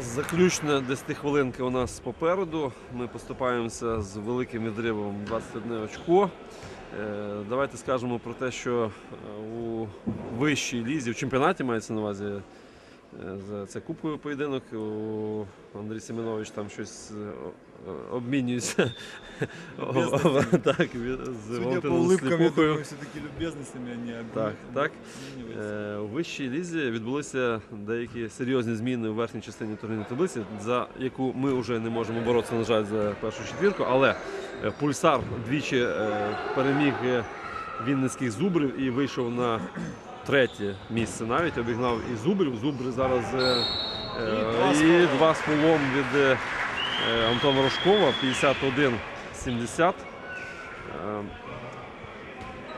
Заключна 10 хвилинка у нас попереду. Ми поступаємося з великим відривом 21 очко. Е, Давайте скажемо про те, що е, у вищій лізі, в чемпіонаті мається на увазі за- це кубковий поєдинок. У Андрій Семенович там щось е, обмінюється так, з думаю, все-таки любезностями они обмен- Так, так. Е, У вищій лізі відбулися деякі серйозні зміни у верхній частині турнірної таблиці, за яку ми вже не можемо боротися, на жаль, за першу четвірку. Але е, пульсар двічі е, переміг е, вінницьких зубрів і вийшов на третє місце. Навіть обігнав і зубрів. Зубри зараз е, е, І два з полом. від е, Антона Рожкова 51-70.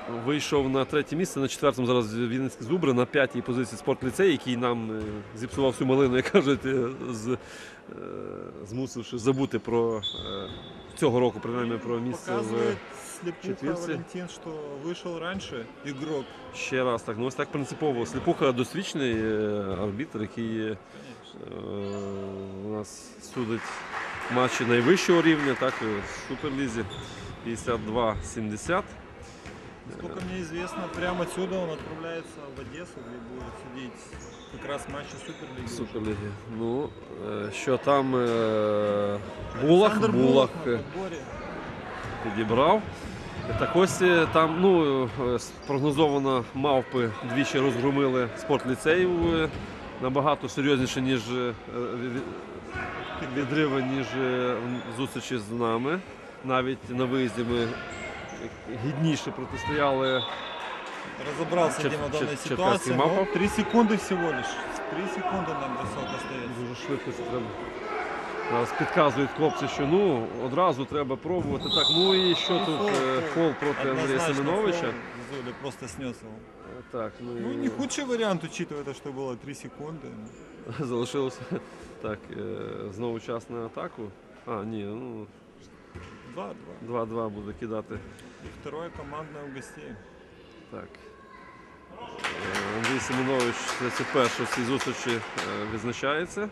Вийшов на третє місце, на четвертому зараз Вінницькі зубри, на п'ятій позиції спортліцей, який нам е, зіпсував всю малину, як кажуть, е, з, е, змусивши забути про цього року, принаймні про місце в четверце. Валентин, что вышел раньше игрок. ще раз. Так, ну ось так принципово. Сліпуха досвідчений арбітр, який у нас судить матчі найвищого рівня, так, в Суперлізі 52-70. Сколько мне известно, прямо отсюда он отправляется в Одессу, где будет судить как раз матчи Суперлиги. уже. Суперліги. Ну, е, що там е, Булах, Булах е, підібрав. Так ось там ну, е, спрогнозовано мавпи двічі розгромили спортліцеїв е, набагато серйозніше, ніж е, відриви, ніж е, зустрічі з нами. Навіть на виїзді ми гідніше протистояли. Разобрался Чер- Дима в данной чер- ситуации. черкасский но Мапов. Три секунды всего лишь. Три секунды нам бросок остается. Дуже швидко це треба. Зараз підказують хлопці, що ну одразу треба пробувати. Так, ну і що тут фол, е, фол. фол проти Андрія Однозначно Семеновича. фол. Зуля просто снес его. Е, Так, ну, Ну, і не худший вариант, учитывая то, что было 3 секунды. залишилося так, е, знову час на атаку. А, ні, ну 2-2. 2-2 буде кидати. И второе командное у гостей. Так. Е, Андрій Семенович це перше в цій зустрічі е, відзначається.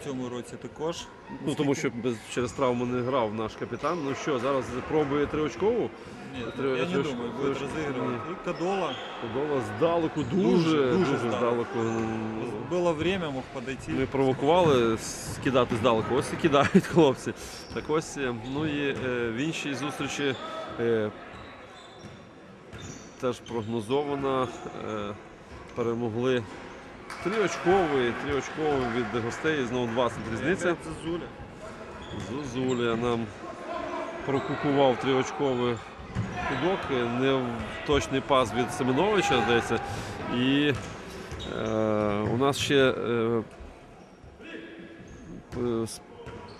В цьому році також. Ну тому що без, через травму не грав наш капітан. Ну що, зараз пробує триочкову. Нет, Три- я не три- думаю, три- будет разыгрывать. И Кадола. Подола здалеку, дуже, Дуже, дуже, дуже здалеку. Было время, мог подойти. Ми провокували скидати здалеку. Ось і кидають хлопці. Так ось, е, ну і е, в іншій зустрічі е, теж прогнозовано. Е, перемогли тріочковий, тріочковий від гостей, знову 20 різниця. Опять Зазуля. Зозуля нам прокукував тріочковий кидок, е, не точний пас від Семеновича, здається. І е, у нас ще е,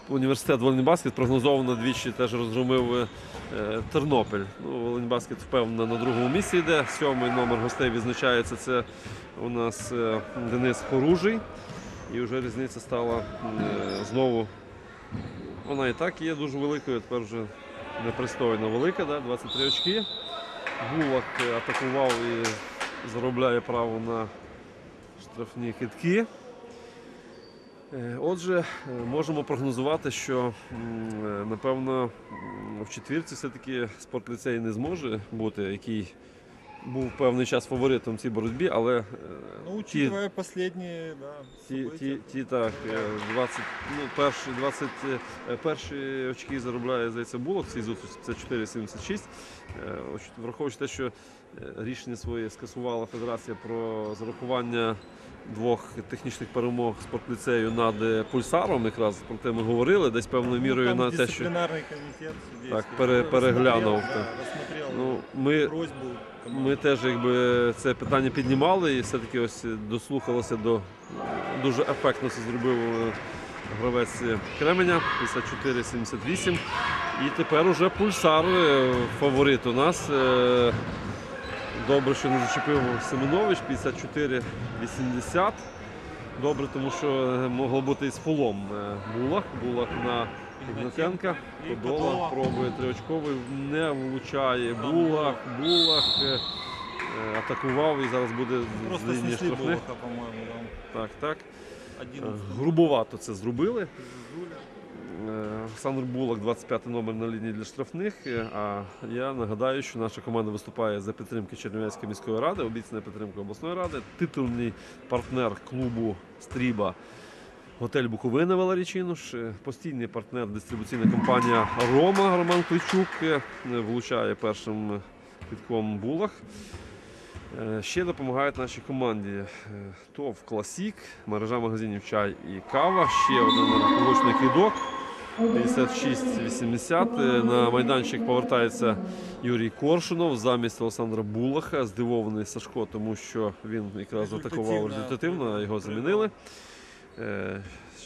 університет Волейбаскет прогнозовано двічі теж розгромив е, Тернопіль. Ну, Волейбаскет впевнено на другому місці йде. Сьомий номер гостей відзначається. Це у нас е, Денис Хоружий. І вже різниця стала е, знову вона і так є дуже великою, тепер вже непристойно велика, да? 23 очки. Гулак е, атакував і заробляє право на штрафні хитки. Е, Отже, е, можемо прогнозувати, що е, напевно в четвірці все-таки спортліцей не зможе бути, який був певний час фаворитом в цій боротьбі, але Ну, ті, учитывая последние, да, Ті, ті, ті так, е, 20, ну, перші, 20, е, перші очки заробляє, здається, Булок в цій зустрічі 54-76. Е, Враховуючи те, що рішення своє скасувала Федерація про зарахування двох технічних перемог спортліцею над е, пульсаром, якраз про те ми говорили, десь певною Ну, мірою там на те, що комітет Так, пере- переглянув, да, ну, ми. Ми теж якби це питання піднімали і все-таки ось дослухалися до дуже ефектно це зробив е, гравець Кременя 54-78. І тепер уже пульсар е, фаворит у нас. Добре, що не зачепив Семенович 54-80. Добре, тому що е, могло бути і з фолом е, Булах. Булах на Ігнатенка. Подола. пробує триочковий, не влучає. Булах, Булах е, атакував і зараз буде з лінії штрафних. Так, так. грубовато це зробили. Е, Олександр Булак, 25 номер на лінії для штрафних. Е, А я нагадаю, що наша команда виступає за підтримки Чернівецької міської ради, обіцяна підтримка обласної ради, титульний партнер клубу Стріба. Готель Буковина Валерій Чинуш, е, постійний партнер дистрибуційна компанія Рома Роман Кличук влучає першим підком Булах. Ще допомагають нашій команді ТОВ Класік, мережа магазинів чай і кава. Ще один влучний кидок. 56-80. Е, На майданчик повертається Юрій Коршунов замість Олександра Булаха. Здивований Сашко, тому що він якраз атакував Результативно. результативно, його замінили.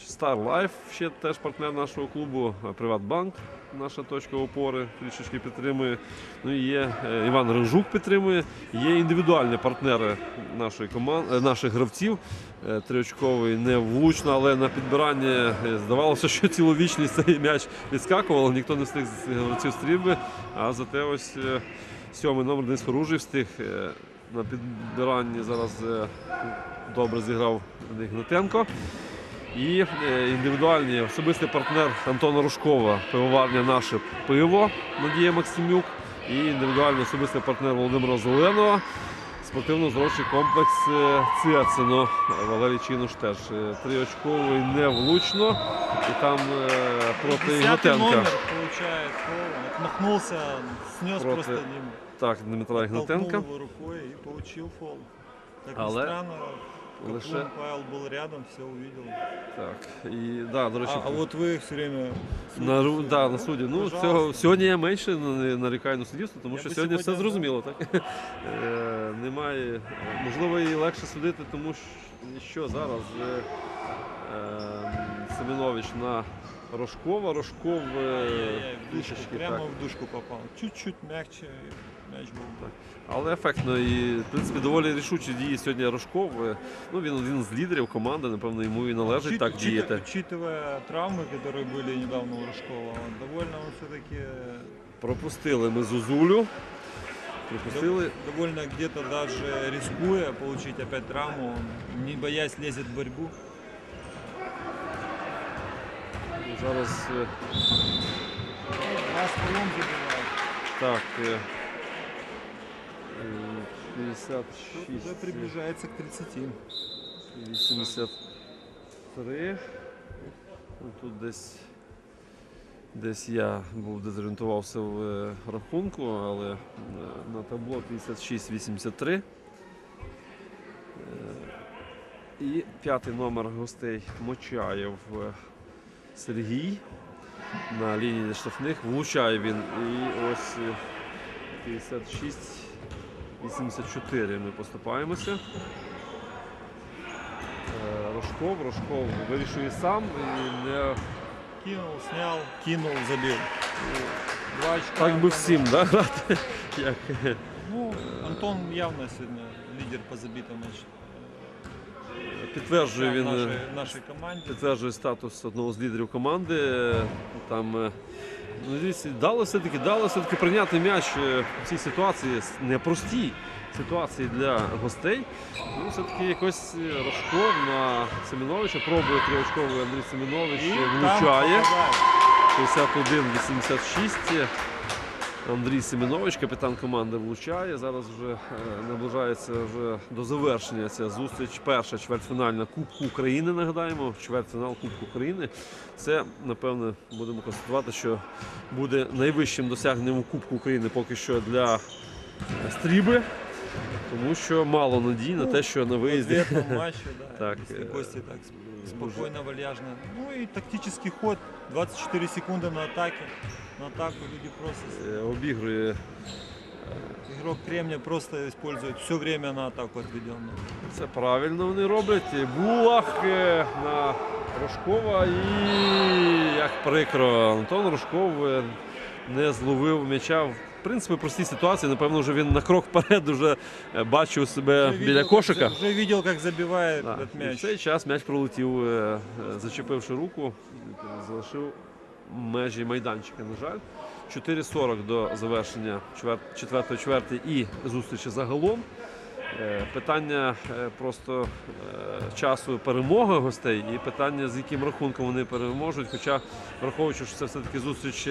Е, Star Life ще теж партнер нашого клубу, е, Приватбанк, наша точка опори, трішечки підтримує. Ну і є е, Іван Ренжук підтримує. Є індивідуальні партнери нашої команди, наших гравців. Е, Триочковий не влучно, але на підбиранні е, здавалося, що цілу цей м'яч відскакував, ніхто не встиг з гравців стрільби. А зате ось е, сьомий номер Денис Хоружий встиг е, на підбиранні зараз е, добре зіграв Гнатенко. І е, індивідуальний особистий партнер Антона Рушкова, пивоварня наше пиво Надія Максимюк. І індивідуальний особистий партнер Володимира Зеленого. Спортивно-зрочий комплекс е, Ціацино. Валерій Чинуш теж. Е, Триочковий невлучно. І там проти Ігнатенка. номер фол. Отмахнулся, снес Проти просто ним. Так, Дмитра Ігнатенка. Рукой и получил фол. Ни Але странно, лише- Павел был рядом, все увидел. Так. І да, до речі, А, а вот вы все время... На, ру- да, на суді. Ну, пожалуйста. цього, сьогодні я менше на- нарікаю на суддівство, тому Я що би сьогодні все сьогодні, зрозуміло. Так? Е, немає, можливо, і легше судити, тому що- що зараз е, е, Семенович на Рожкова, Рожков е, Ай-яй-яй, в душку, трішечки прямо так. в душку попал. Чуть-чуть мягче и мяч был. Але ефектно і в принципі доволі рішучі дії сьогодні Рожков. Е, Ну, він один з лідерів команди, напевно, йому і належить Учит- так учит- діяти. Учитывая травмы, которые были недавно у Рожкова, довольно он все-таки Пропустили ми Зузулю. Пропустили. довольно где-то даже рискуя получить опять травму, он, не боясь лезет в борьбу. Зараз е, Раз колом забивает. Так. е, е, 56. Уже приближается к 30. 83. Ну, Тут десь, десь я був дезорієнтувався в е, рахунку, але е, на табло 56-83. Е, І п'ятий номер гостей Мочаєв Сергій на лінії штрафних. Влучає він. І ось е, 56 84 ми поступаємося. Е, Рожков, Рожков вирішує сам і не Кинул, снял, кинул, забил. Два очка. так би всім да, грати. Як Ну, Антон явно сегодня лидер по забитым очкам підтверджує він. в е, нашей команде. підтверджує статус одного з лідерів команди. Там ну, дали все-таки, дало все-таки прийняти м'яч е, в цій ситуації непростій ситуації для гостей. Ну, все-таки якось е, Рожков на Семеновича пробує триочковий Андрій Семенович е, влучає. попадает. 61-86. Андрій Семенович, капітан команди, влучає. Зараз вже е, наближається вже до завершення ця зустріч. Перша чвертьфінальна Кубку України. Нагадаємо, чвертьфінал Кубку України. Це, напевне, будемо констатувати, що буде найвищим досягненням у Кубку України поки що для е, стріби, тому що мало надій на те, що на В виїзді. этом матче, да. Так, если э, гости так сп- спокойно, вальяжно. Ну и тактический ход. 24 секунды на атаке. На атаку люди просто... е, обігрує Игрок Кремня просто использует все время на атаку отведенное. Це правильно вони роблять. Булах е, на Рожкова і як прикро, Антон Рожков не зловив м'яча. В принципі, простій ситуації. Напевно, вже він на крок вперед уже е, бачив себе Уже біля видел, кошика. Как, уже видел, как забивает Да. І в цей час м'яч пролетів, е, е, зачепивши руку, залишив межі майданчика. На жаль, 4.40 до завершення четвертої чверти і зустрічі загалом. Е, Питання е, просто е, часу перемоги гостей і питання, з яким рахунком вони переможуть. Хоча, враховуючи, що це все-таки зустріч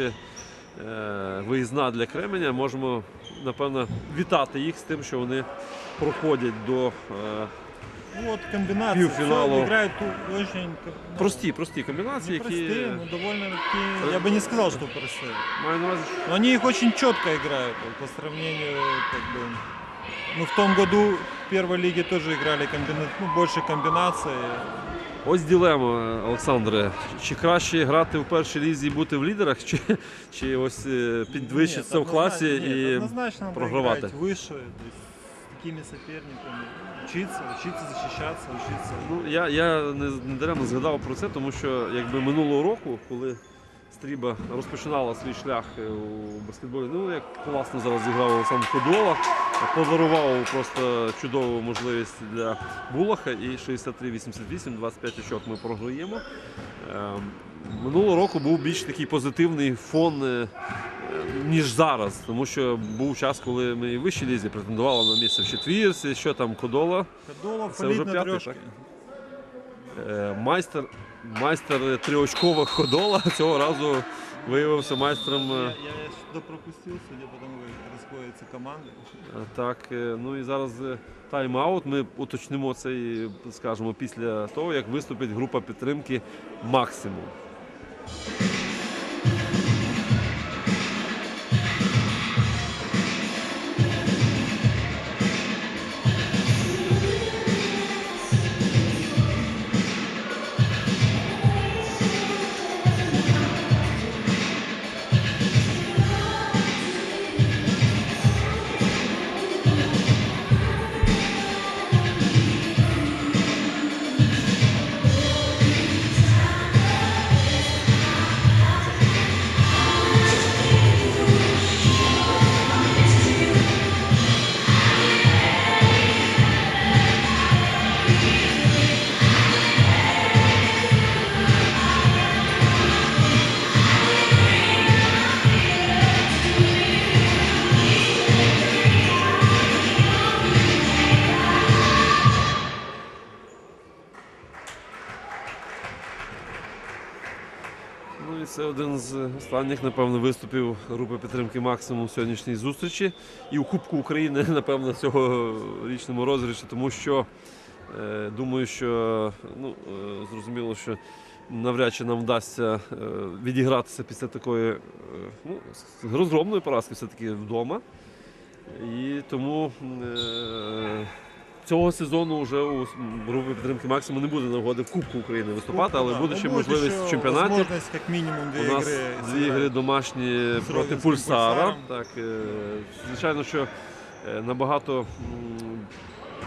виїзна для Кременя, можемо напевно вітати їх з тим, що вони проходять до вот комбинация. Півфіналу. Всё Играют ту- очень ну, прості, прості комбінації, не які простые, но довольно такие. Я бы не сказал, что простые. маю на увазі, Но они их очень четко играют вот, по сравнению, как бы. Ну, в том году в первой лиге тоже играли комбина... ну, больше комбинаций. Ось ділема, Олександре. Чи краще грати в першій лізі і бути в лідерах, чи, чи ось е, підвищитися Нет, в класі однозначно- нет, і однозначно надо програвати? играть выше, то есть с такими соперниками. Учиться, учиться защищаться, учиться. Ну, я, я не, не даремно згадав про це, тому що якби минулого року, коли Стріба розпочинала свій шлях е, у баскетболі, ну як класно зараз зіграв Олександр Ходола, подарував просто чудову можливість для Булаха і 63-88, 25 очок ми програємо. Ем, Минулого року був більш такий позитивний фон, е, ніж зараз, тому що був час, коли ми і в вищій лізі претендували на місце в четвірці, що там Кодола. Кадолов Це вже п'ятий, так? Е, Майстер, майстер трьохочкових ходола цього разу виявився майстром. Я, е, я пропустил, судя по тому, как расходятся команды. е, Так, ну і зараз тайм-аут. Ми уточнимо це і скажемо після того, як виступить група підтримки максимум. Останніх, напевно, виступів групи підтримки максимум в сьогоднішній зустрічі. І у Кубку України, напевно, цього річному розіграші, тому що е, думаю, що ну, е, зрозуміло, що навряд чи нам вдасться е, відігратися після такої ну, розгромної поразки все-таки вдома. І тому е, цього сезону вже у групі підтримки максимум не буде нагоди в Кубку України виступати, але буде ну, ще можливість еще в чемпіонаті. Минимум две У нас дві ігри домашні проти Пульсара. Так, е, звичайно, що е, набагато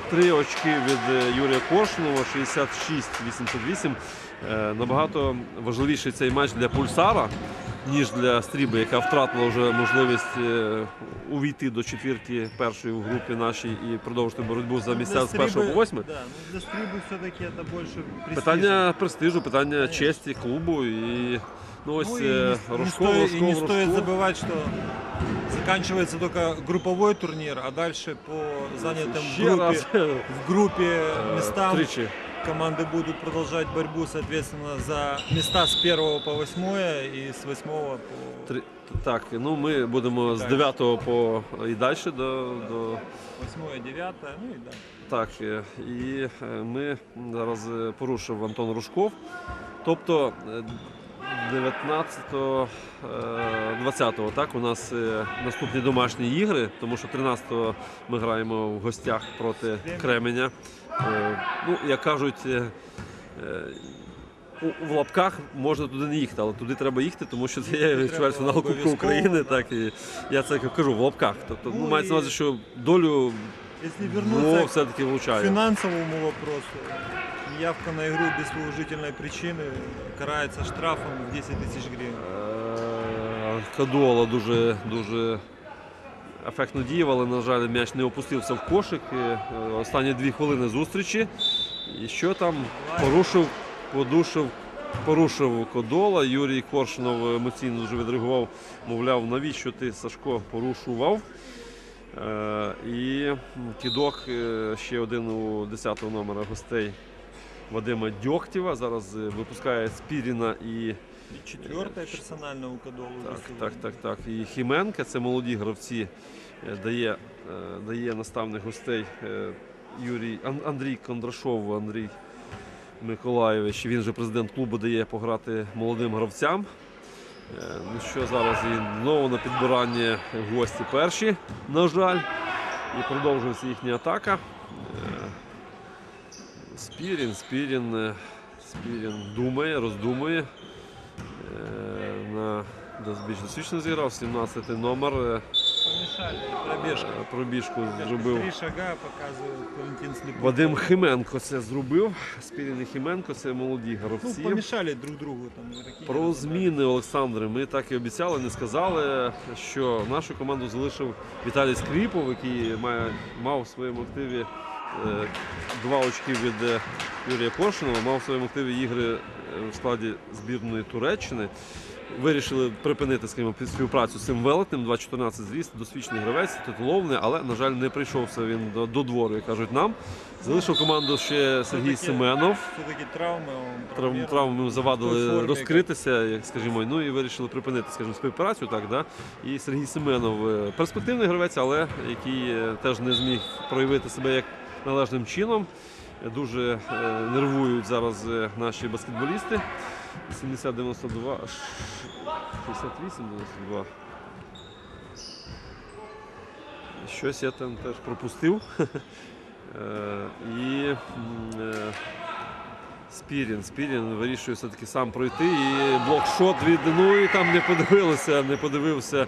три очки від е, Юрія Коршунова, 66-88. Е, Набагато важливіший цей матч для Пульсара, ніж для Стріби, яка втратила вже можливість е, увійти до четвірки першої в групі нашій і продовжити боротьбу за Ну, місця для з першого Стрибы- по восьме. Да, ну для Стрибы все-таки это больше престиж. Питання престижу, питання Конечно. честі клубу і ну ось Ну, и е, не, не Рожков, стоит, и Рожков, не стоит Рожков. забывать, что заканчивается только групповой турнир, а дальше по занятым в Ще группе, раз в группе е, местам тричі. команды будут продолжать борьбу, соответственно, за места с 1 по 8 и с 8 по Три... Так, ну ми будемо з 9 по і далі до, до 8 9 ну и да. так. І е, ми зараз е, порушив Антон Рушков. Тобто е, 19 20 так, у нас е, наступні домашні ігри, тому що 13-го ми граємо в гостях проти Кременя. Е, Ну, як кажуть, е, е, в лапках можна туди не їхати, але туди треба їхати, тому що це є чвертьфінал Кубку України. Так, і я це кажу в лапках. Тобто, ну, Ну, мається на увазі, що долю ну, все-таки влучає. финансовому вопросу, явка на игру без уважительной причины карается штрафом в 10 тысяч гривен. Е, Кадуола дуже, дуже ефектно діяв, але, на жаль, м'яч не опустився в кошик. Е, Останні дві хвилини зустрічі. І що там порушив, подушив, порушив Кодола. Юрій Коршунов емоційно дуже відреагував, мовляв, навіщо ти Сашко порушував. Е, І м, кидок е, ще один у 10-го номера гостей Вадима Дьохтєва. Зараз випускає Спіріна і И четвертая персонально у Кадолу. так, так, так, так. І Хіменка, це молоді гравці, е, дає, е, дає наставних гостей е, Юрій Андрій Кондрашов, Андрій Миколайович. Він же президент клубу дає пограти молодим гравцям. Ну що зараз і знову на підбирання гості перші, на жаль. І продовжується їхня атака. Спірін, Спірін, Спірін думає, роздумує. Е, На більш досвідчено зіграв, 17 номер. е. Пробежка. Пробіжку Зробив. Три шага показує. Вадим Хименко. Це зробив. Спірін і Хименко це молоді Ну, гравці. помешали друг другу там. Про зміни, Олександре, ми так і обіцяли, не сказали, що нашу команду залишив Віталій Скріпов, який має, мав в своєму активі е, два очки від е, Юрія Коршунова, мав в своєму активі ігри е, в складі збірної Туреччини. Вирішили припинити скажімо, співпрацю з цим велетнем, 2.14 зріст, досвідчений гравець, титулований, але, на жаль, не прийшовся він до, до двору, як кажуть нам. Залишив команду ще Сергій Семенов. Все-таки травми. Травм, травмирован. завадили формі, розкритися, як скажімо, ну і вирішили припинити, скажімо, співпрацю. Так, да? І Сергій Семенов е, перспективний гравець, але який е, теж не зміг проявити себе як належним чином. Дуже е, нервують зараз е, наші баскетболісти. 70-92, 68-92. Щось я там теж пропустив. Е, І Спірін. Спірін вирішує все-таки сам пройти. І блокшот від ну і там не подивилися, не подивився.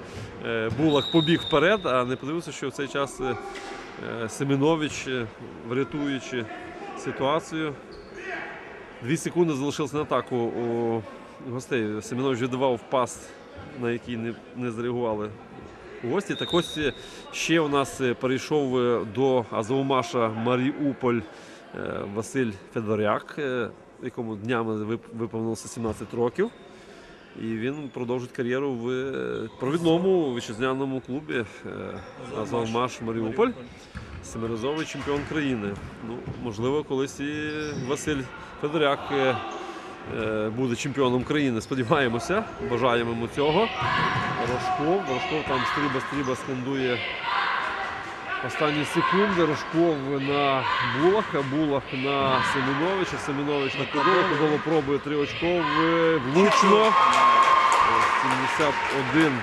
Булах побіг вперед, а не подивився, що в цей час Семенович, врятуючи ситуацію. Дві секунди залишилось на атаку у гостей. Семенович віддавав пас, на який не, не зреагували гості. Так ось е, ще у нас е, перейшов е, до Азовмаша Маріуполь Василь Федоряк, якому днями виповнилося 17 років. І він продовжить кар'єру в провідному вітчизняному клубі Азовмаш Маріуполь. Семиразовий чемпіон країни. Ну, можливо, колись і Василь Федоряк е, е, буде чемпіоном країни. Сподіваємося, бажаємо йому цього. Рожков, Рожков там стріба, стріба скандує останні секунди. Рожков на Булаха, Булах на Семеновича. Семенович на Кодолу. Кодолу пробує триочкове. Влучно. Е, 71.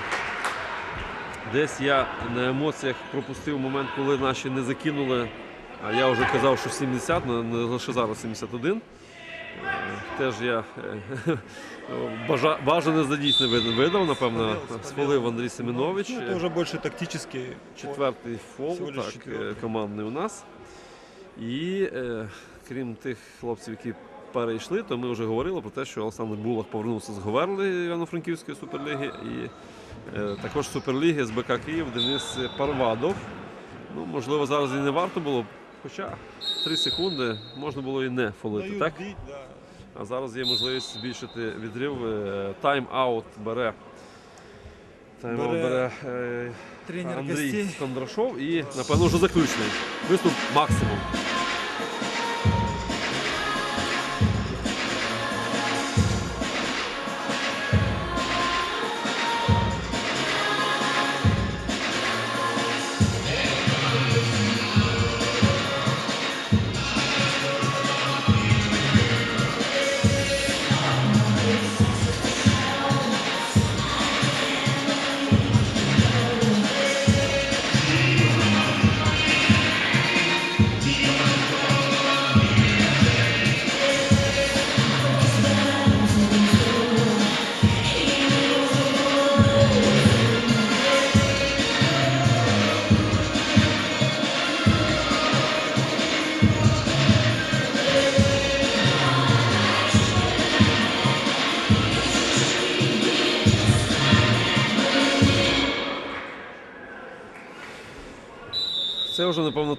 Десь я на емоціях пропустив момент, коли наші не закинули. А я вже казав, що 70, не не лише зараз 71. Е, Теж я е, бажа- бажане за дійсне видав, напевно, спалив Андрій Семенович. Ну, это уже больше тактический. Четвертий фол, так, четвертий. е, командний у нас. І крім тих хлопців, які перейшли, то ми вже говорили про те, що Олександр Булах повернувся з Говерли Івано-Франківської суперліги. І також суперліги з БК Київ Денис Парвадов. Ну, можливо, зараз і не варто було, хоча 3 секунди можна було і не фолити, так? А зараз є можливість збільшити відрив. Е, Тайм-аут бере. Тайм-аут Бере бере е, Тренер Андрій. Кондрашов і, напевно, вже заключний. Виступ максимум.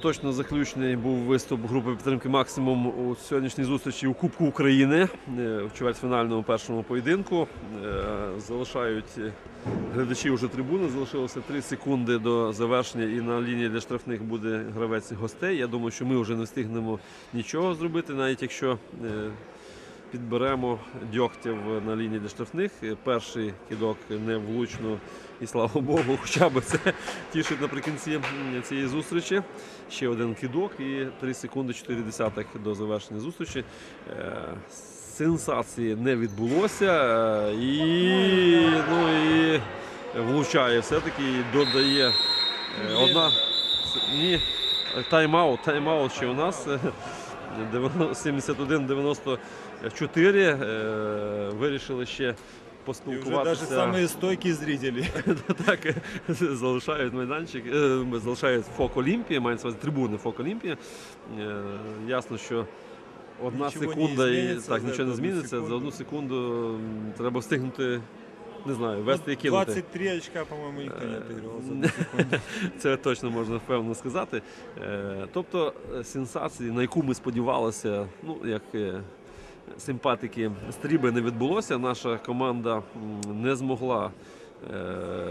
Точно заключний був виступ групи підтримки Максимум у сьогоднішній зустрічі у Кубку України е, в чвертьфінальному першому поєдинку. Е, Залишають глядачі вже трибуни. Залишилося 3 секунди до завершення, і на лінії для штрафних буде гравець гостей. Я думаю, що ми вже не встигнемо нічого зробити, навіть якщо е, підберемо дьогтів на лінії доштрафних. Перший кидок не влучно і слава Богу, хоча б це тішить наприкінці цієї зустрічі. Ще один кидок і 3 секунди 4 десятих до завершення зустрічі. Е, сенсації не відбулося. Е, і, ну, і влучає все-таки і додає е, одна ні. Тайм-аут, тайм-аут ще у нас 71-90 чотири. Е, вирішили ще поспілкуватися. І вже навіть самі стойкі зрителі. так, залишають майданчик, е, залишають фок Олімпії, мають трибуни фок Олімпії. Е, ясно, що. Одна нічого секунда і так нічого не зміниться. Секунду. За одну секунду треба встигнути, не знаю, вести і кинути. 23 очка, по-моєму, ніхто не отигрував за секунду. Це точно можна впевнено сказати. Тобто сенсації, на яку ми сподівалися, ну як симпатики стріби не відбулося. Наша команда не змогла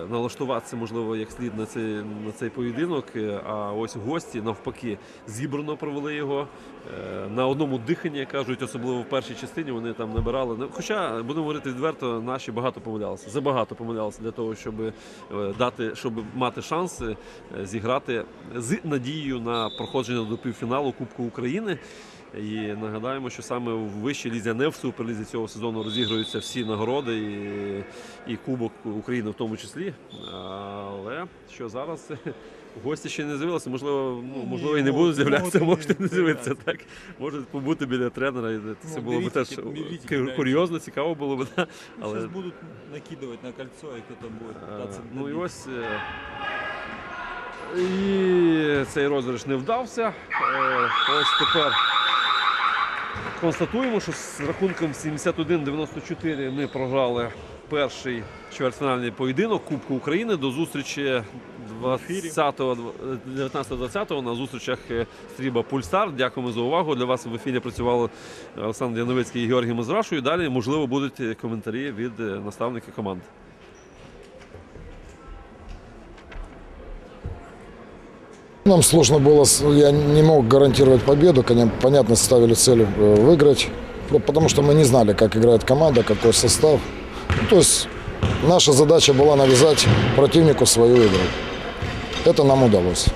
налаштуватися, можливо, як слід на цей, на цей поєдинок. Е, А ось гості навпаки зібрано провели його е, на одному диханні, як кажуть, особливо в першій частині. Вони там набирали. Ну, Хоча будемо говорити відверто, наші багато помилялися. Забагато помилялися для того, щоб е, дати, щоб мати шанси е, зіграти з надією на проходження до півфіналу Кубку України. І нагадаємо, що саме в вищій лізі, а не в суперлізі цього сезону розігруються всі нагороди і, і Кубок України в тому числі. Але що зараз гості ще не з'явилися, можливо, ну, можливо, і не будуть з'являтися, можуть можете не з'явитися. Так можуть побути біля тренера. І це Ну, було б теж курйозно, цікаво було б. Але Сейчас будут накидывать на кольцо, и кто-то будет Е, пытаться Ну і ось. е, І цей розіграш не вдався. Е, Ось тепер констатуємо, що з рахунком 71-94 ми програли перший чвертьфінальний поєдинок Кубку України до зустрічі 19-20 на зустрічах е, Стріба Пульстар. Дякуємо за увагу. Для вас в ефірі працювали Олександр Яновицький і Георгій Мазрашу. І далі, можливо, будуть е, коментарі від е, наставників команд. Нам сложно было, с- я не мог гарантировать победу, коня- понятно, ставили цель э, выиграть, ну, потому что мы не знали, как играет команда, какой состав. Ну, то есть наша задача была навязать противнику свою игру. Это нам удалось.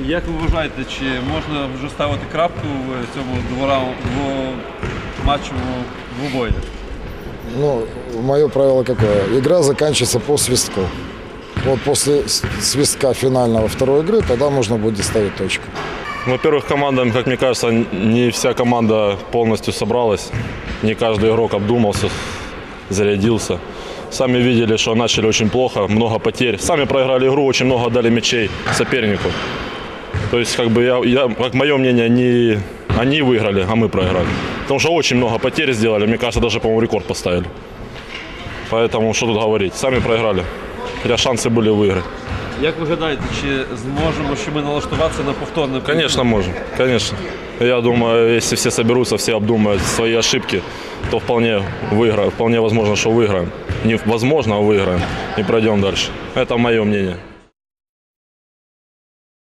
Як ви вважаєте, чи можна вже ставити крапку в цьому матчовому двобої? Ну, мое правило какое? Игра заканчивается по свистку. Вот после свистка финального второй игры, тогда можно будет ставить точку. Во-первых, команда, как мне кажется, не вся команда полностью собралась. Не каждый игрок обдумался, зарядился. Сами видели, что начали очень плохо, много потерь. Сами проиграли игру, очень много дали мячей сопернику. То есть, как бы я, я как мое мнение, не они выиграли, а мы проиграли. Потому что очень много потерь сделали. Мне кажется, даже, по-моему, рекорд поставили. Поэтому что тут говорить? Сами проиграли. Хотя шансы были выиграть. Як ви гадаєте, чи зможемо ще ми налаштуватися на повторне? Конечно, можем. Конечно. Я думаю, если все соберутся, все обдумают свои ошибки, то вполне выиграем. Вполне возможно, что выиграем. Не возможно, а выиграем. И пройдем дальше. Это мое мнение.